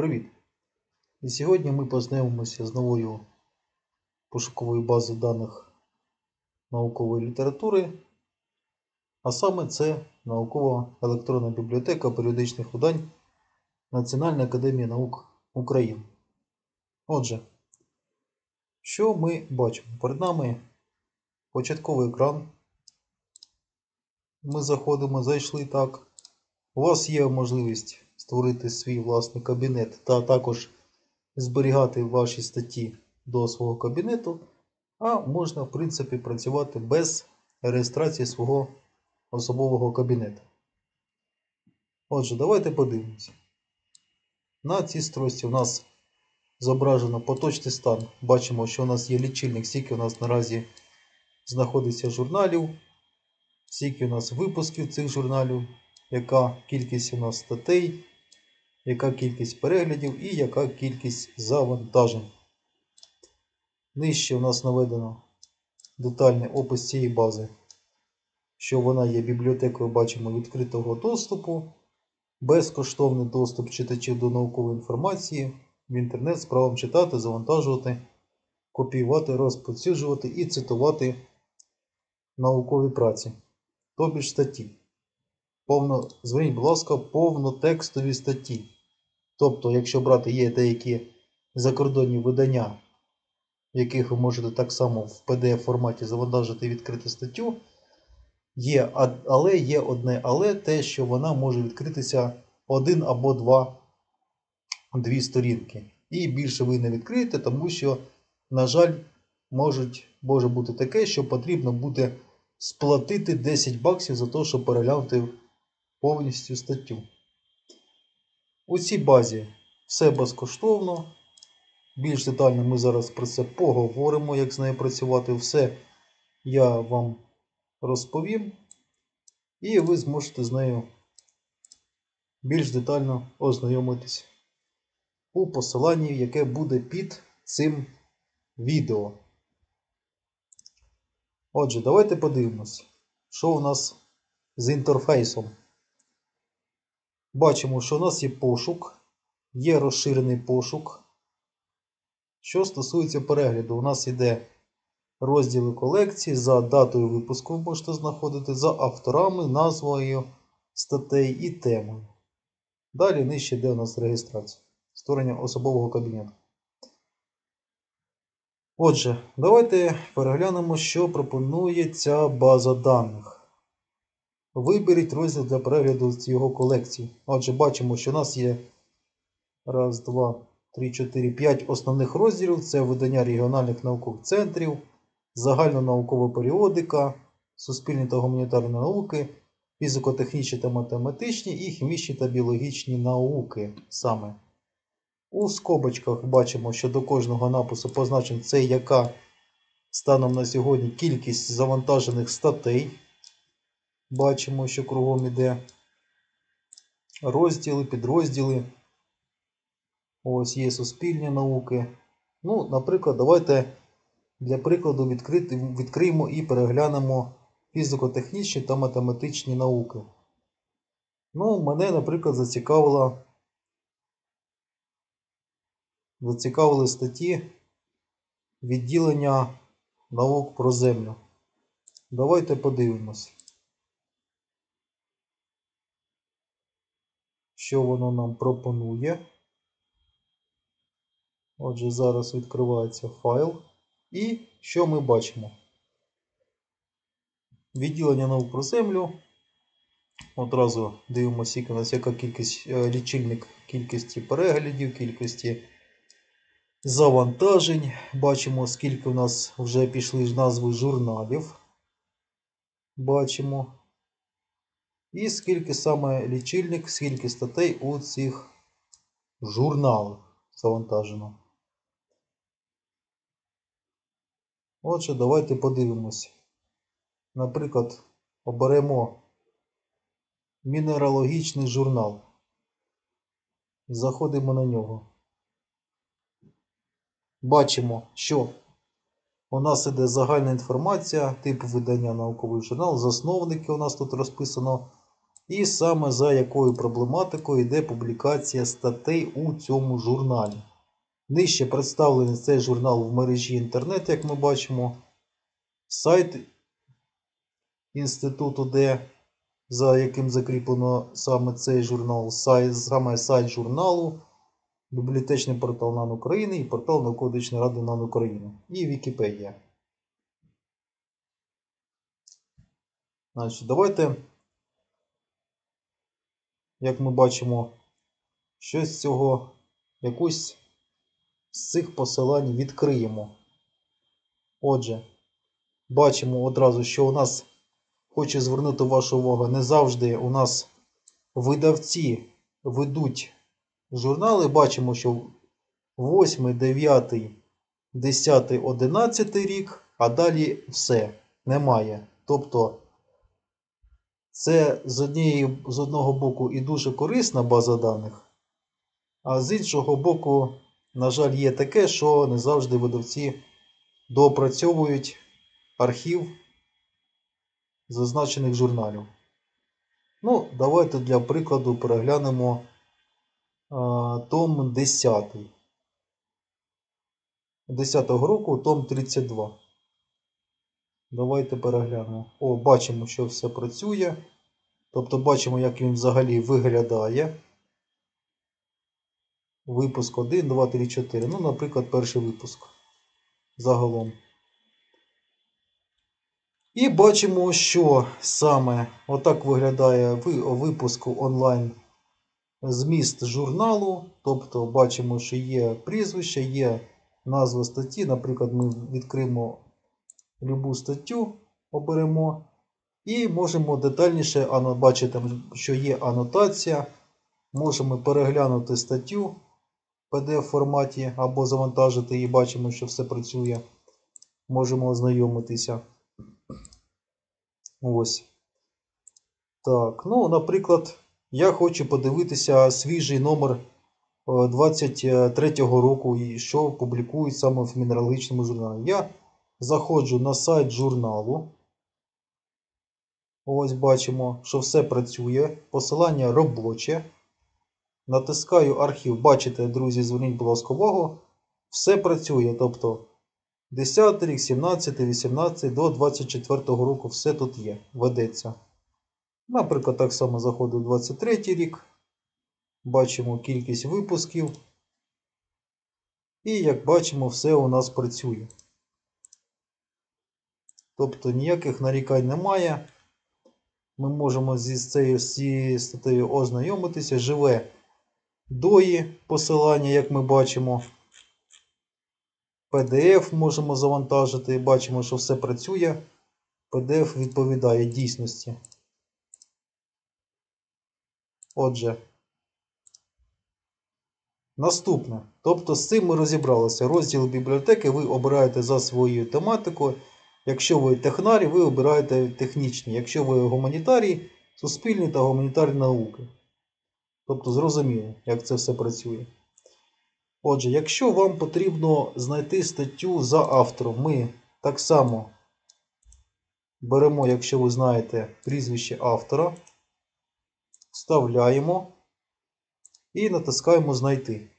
Привіт! І сьогодні ми познайомимося з новою пошуковою базою даних наукової літератури, а саме це наукова електронна бібліотека періодичних видань Національної академії наук України. Отже, що ми бачимо? Перед нами початковий екран. Ми заходимо, зайшли так. У вас є можливість створити свій власний кабінет та також зберігати ваші статті до свого кабінету, а можна, в принципі, працювати без реєстрації свого особового кабінету. Отже, давайте подивимося. На цій строчці у нас зображено поточний стан. Бачимо, що у нас є лічильник, скільки у нас наразі знаходиться журналів, скільки у нас випусків цих журналів, яка кількість у нас статей, яка кількість переглядів і яка кількість завантажень. Нижче у нас наведено детальний опис цієї бази, що вона є бібліотекою, бачимо, відкритого доступу, безкоштовний доступ читачів до наукової інформації в інтернет з правом читати, завантажувати, копіювати, розповсюджувати і цитувати наукові праці, тобі ж статті. Повно, зверніть, будь ласка, повнотекстові статті. Тобто, якщо брати є деякі закордонні видання, в яких ви можете так само в PDF форматі завантажити і відкрити статтю, є, але є одне але те, що вона може відкритися один або два дві сторінки. І більше ви не відкриєте, тому що, на жаль, можуть, може бути таке, що потрібно буде сплатити 10 баксів за те, щоб переглянути повністю статтю. У цій базі все безкоштовно. Більш детально ми зараз про це поговоримо, як з нею працювати. Все я вам розповім. І ви зможете з нею більш детально ознайомитись у посиланні, яке буде під цим відео. Отже, давайте подивимось, що у нас з інтерфейсом. Бачимо, що у нас є пошук, є розширений пошук. Що стосується перегляду, у нас йде розділи колекції за датою випуску, ви можете знаходити, за авторами, назвою статей і темою. Далі нижче йде у нас реєстрація, створення особового кабінету. Отже, давайте переглянемо, що пропонує ця база даних. Виберіть розділ для перегляду з його колекції. Отже, бачимо, що у нас є раз, два, три, чотири, п'ять основних розділів. Це видання регіональних наукових центрів, загальнонаукова періодика, суспільні та гуманітарні науки, фізико-технічні та математичні і хімічні та біологічні науки саме. У скобочках бачимо, що до кожного напису позначено це яка станом на сьогодні кількість завантажених статей. Бачимо, що кругом іде розділи, підрозділи. Ось є суспільні науки. Ну, наприклад, давайте для прикладу відкрити, відкриємо і переглянемо фізико-технічні та математичні науки. Ну, мене, наприклад, зацікавила зацікавили статті відділення наук про землю. Давайте подивимось. Що воно нам пропонує. Отже, зараз відкривається файл. І що ми бачимо? Відділення наук про землю. Одразу дивимося, у нас яка кількість е, лічильник кількості переглядів, кількості завантажень. Бачимо, скільки у нас вже пішли назви журналів. Бачимо. І скільки саме лічильник, скільки статей у цих журналах завантажено. Отже, давайте подивимось. Наприклад, оберемо мінералогічний журнал. Заходимо на нього. Бачимо, що у нас іде загальна інформація, тип видання науковий журнал, засновники у нас тут розписано і саме за якою проблематикою йде публікація статей у цьому журналі. Нижче представлений цей журнал в мережі інтернет, як ми бачимо. Сайт інституту, де за яким закріплено саме цей журнал, сайт, саме сайт журналу, бібліотечний портал НАН України і портал Науково-медичної ради НАН України і Вікіпедія. Значить, давайте, як ми бачимо, щось з цього, якусь з цих посилань відкриємо. Отже, бачимо одразу, що у нас хочу звернути вашу увагу, не завжди у нас видавці ведуть журнали. Бачимо, що 8, 9, 10, 11 рік, а далі все немає. Тобто це з, однієї, з одного боку і дуже корисна база даних, а з іншого боку, на жаль, є таке, що не завжди видавці доопрацьовують архів зазначених журналів. Ну, давайте для прикладу переглянемо а, том 10. 10 року том 32. Давайте переглянемо. О, бачимо, що все працює. Тобто бачимо, як він взагалі виглядає. Випуск 1, 2, 3, 4. Ну, наприклад, перший випуск. Загалом. І бачимо, що саме отак виглядає ви- випуск онлайн зміст журналу. Тобто бачимо, що є прізвище, є назва статті. Наприклад, ми відкриємо любу статтю, оберемо. І можемо детальніше бачити, що є анотація. Можемо переглянути статтю в PDF форматі або завантажити її. Бачимо, що все працює. Можемо ознайомитися. Ось. Так, ну, наприклад, я хочу подивитися свіжий номер е, 23-го року, і що публікують саме в мінералогічному журналі. Я заходжу на сайт журналу. Ось бачимо, що все працює. Посилання робоче. Натискаю архів. Бачите, друзі, зверніть, будь ласка, увагу. Все працює. Тобто 10 рік, 17, 18 до 24 року все тут є. Ведеться. Наприклад, так само заходить 23 рік. Бачимо кількість випусків. І як бачимо, все у нас працює. Тобто ніяких нарікань немає. Ми можемо зі цією, з цією статтею ознайомитися. Живе дої посилання, як ми бачимо. PDF можемо завантажити. Бачимо, що все працює. PDF відповідає дійсності. Отже, наступне. Тобто з цим ми розібралися. Розділ бібліотеки ви обираєте за своєю тематикою. Якщо ви технарі, ви обираєте технічні. Якщо ви гуманітарій, суспільні та гуманітарні науки. Тобто зрозуміло, як це все працює. Отже, якщо вам потрібно знайти статтю за автором, ми так само беремо, якщо ви знаєте прізвище автора, вставляємо і натискаємо Знайти.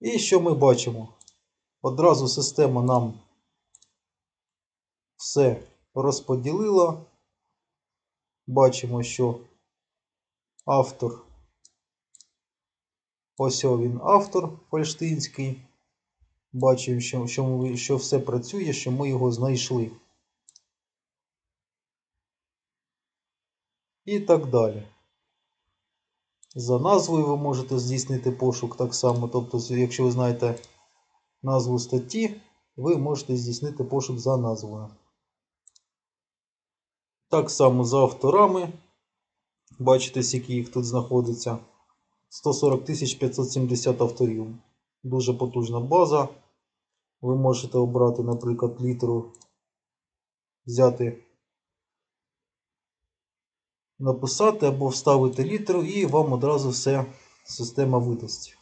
І що ми бачимо? Одразу система нам все розподілила. Бачимо, що автор, ось він автор Фальштинський. Бачимо, що, що, що все працює, що ми його знайшли. І так далі. За назвою ви можете здійснити пошук так само. Тобто, якщо ви знаєте назву статті, ви можете здійснити пошук за назвою. Так само за авторами. Бачите, скільки їх тут знаходиться. 140 570 авторів. Дуже потужна база. Ви можете обрати, наприклад, літеру, взяти, написати або вставити літеру, і вам одразу все система видасть.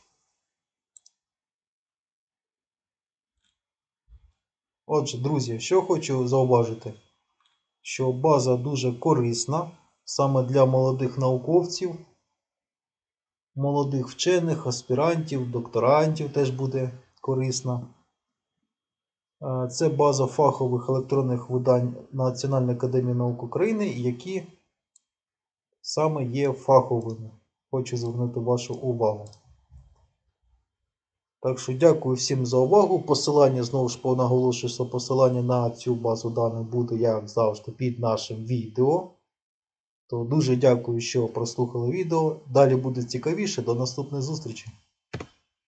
Отже, друзі, що хочу зауважити. що база дуже корисна саме для молодих науковців, молодих вчених, аспірантів, докторантів теж буде корисна. Е, Це база фахових електронних видань Національної академії наук України, які саме є фаховими. Хочу звернути вашу увагу. Так що дякую всім за увагу. Посилання знову ж понаголошую, що посилання на цю базу даних буде, як завжди, під нашим відео. То дуже дякую, що прослухали відео. Далі буде цікавіше. До наступної зустрічі!